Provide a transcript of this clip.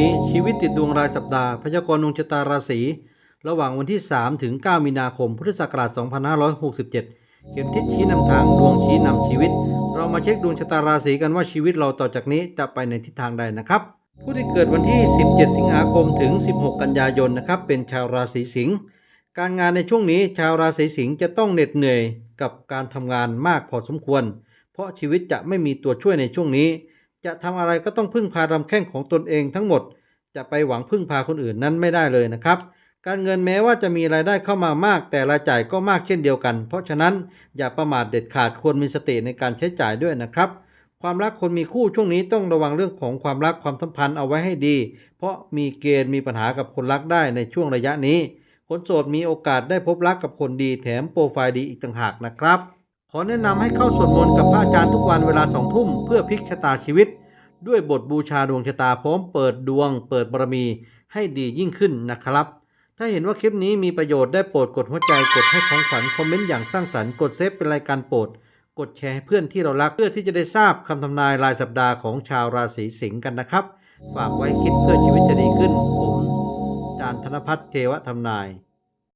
นี้ชีวิตติดดวงรายสัปดาห์พยากรณ์ดวงชะตาราศีระหว่างวันที่ 3 ถึง 9 มีนาคม พุทธศักราช 2567 เข็มทิศชี้นำทางดวงชี้นำชีวิต เรามาเช็คดวงชะตาราศีกันว่าชีวิตเราต่อจากนี้จะไปในทิศทางใดนะครับ ผู้ที่เกิดวันที่ 17 สิงหาคมถึง 16 กันยายนนะครับ เป็นชาวราศีสิงห์ การงานในช่วงนี้ชาวราศีสิงห์จะต้องเหน็ดเหนื่อยกับการทำงานมากพอสมควร เพราะชีวิตจะไม่มีตัวช่วยในช่วงนี้ จะทำอะไรก็ต้องพึ่งพารำแข้งของตนเองทั้งหมด จะไปหวังพึ่งพาคนอื่นนั้นไม่ได้เลยนะครับ การเงินแม้ว่าจะมีรายได้เข้ามามาก แต่รายจ่ายก็มากเช่นเดียวกัน เพราะฉะนั้นอย่าประมาทเด็ดขาดควรมีสติในการใช้จ่ายด้วยนะครับ ความรักคนมีคู่ช่วงนี้ต้องระวังเรื่องของความรักความสัมพันธ์เอาไว้ให้ดี เพราะมีเกณฑ์มีปัญหากับคนรักได้ในช่วงระยะนี้คนโสดมีโอกาสได้พบรักกับคนดีแถมโปรไฟล์ดีอีกต่างหากนะครับ ขอแนะนำให้เข้าสวดมนต์กับพระอาจารย์ทุกวันเวลาสองทุ่มเพื่อพลิกชะตาชีวิต ด้วยบทบูชาดวงชะตาพร้อมเปิดดวง เปิดบารมีให้ดียิ่งขึ้นนะครับ ถ้าเห็นว่าคลิปนี้มีประโยชน์ได้โปรดกดหัวใจกดให้ของขวัญคอมเมนต์อย่างสร้างสรรค์กดเซฟเป็นรายการโปรดกดแชร์ให้เพื่อนที่เรารักเพื่อที่จะได้ทราบคำทำนายรายสัปดาห์ของชาวราศีสิงห์กันนะครับ ฝากไว้คิดเพื่อชีวิตจะดีขึ้น ผมอาจารย์ธนพัฒน์เทวทำนาย